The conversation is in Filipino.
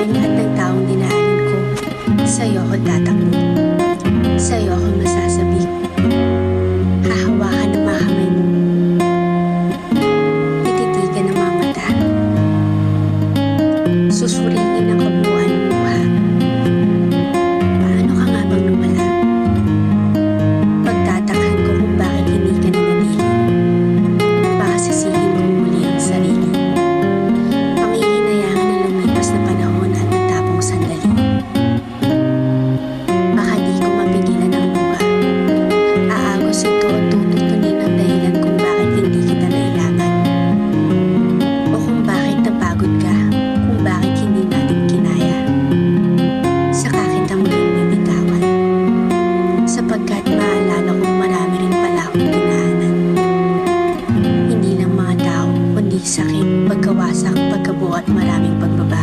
akin lahat ng taong dinaanan ko. Sa'yo ako tatakbo. Sa'yo ako masasabi. Hahawakan ng mga kamay mo. Tititigan ng mga mata. Susuriin ng kabuuan ng mukha. Paano ka nga bang lumala? Pagtatakhan ko kung bakit hindi ka nanatili. Baka sisihin mo muli ang sarili. Pangihinayangan ng lumipas na panahon Sapagkat maalala kong marami rin pala akong dinaanan. Hindi lang mga tao, kundi sakit, pagkawasak, pagkabuo at maraming pala